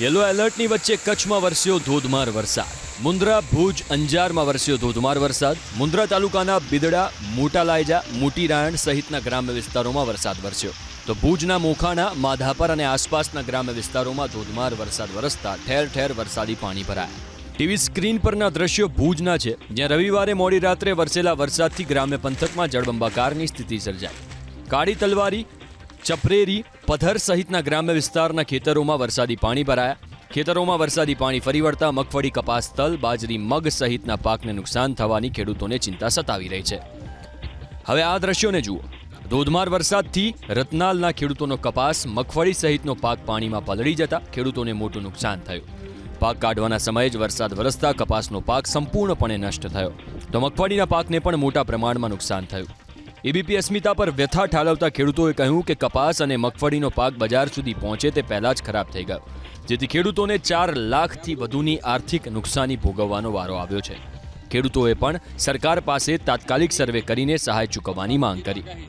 Yellow એલર્ટની વચ્ચે કચ્છમાં વરસ્યો ધોધમાર વરસાદ. મુન્દ્રા ભુજ, અંજારમાં વરસ્યો ધોધમાર વરસાદ. મુન્દ્રા તાલુકાના બિદડા, મોટા લાયજા, મોટી રાયણ સહિતના ગ્રામ્ય વિસ્તારોમાં વરસાદ વરસ્યો. તો ભુજના મોખાણા, માધાપર અને આસપાસના ગ્રામ્ય વિસ્તારોમાં ધોધમાર વરસાદ વરસતા ઠેર ઠેર વરસાદી પાણી ભરાયા. ટીવી સ્ક્રીન પરના દ્રશ્યો ભુજના છે, જ્યાં રવિવારે મોડી રાત્રે વરસેલા વરસાદથી ગ્રામ્ય પંથકમાં જળબંબાકારની સ્થિતિ સર્જાઈ. કાળી તલવારી ચપરેરી પથર સહિતના ગ્રામ્ય વિસ્તારના ખેતરોમાં વરસાદી પાણી ભરાયા. ખેતરોમાં વરસાદી પાણી ફરી વળતા મગફળી, કપાસ, તલ, બાજરી, મગ સહિતના પાકને નુકસાન થવાની ખેડૂતોને ચિંતા સતાવી રહી છે. હવે આ દ્રશ્યોને જુઓ. ધોધમાર વરસાદથી રતનાલના ખેડૂતોનો કપાસ, મગફળી સહિતનો પાક પાણીમાં પલળી જતા ખેડૂતોને મોટું નુકસાન થયું. પાક કાઢવાના સમયે જ વરસાદ વરસતા કપાસનો પાક સંપૂર્ણપણે નષ્ટ થયો. તો મગફળીના પાકને પણ મોટા પ્રમાણમાં નુકસાન થયું. એબીપી અસ્મિતા પર વ્યથા ઠાલવતા ખેડૂતોએ કહ્યું કે કપાસ અને મગફળીનો પાક બજાર સુધી પહોંચે તે પહેલા જ ખરાબ થઈ ગયો. જેથી ખેડૂતોને ચાર લાખથી વધુની આર્થિક નુકસાની ભોગવવાનો વારો આવ્યો છે. ખેડૂતોએ પણ સરકાર પાસે તાત્કાલિક સર્વે કરીને સહાય ચૂકવવાની માંગ કરી.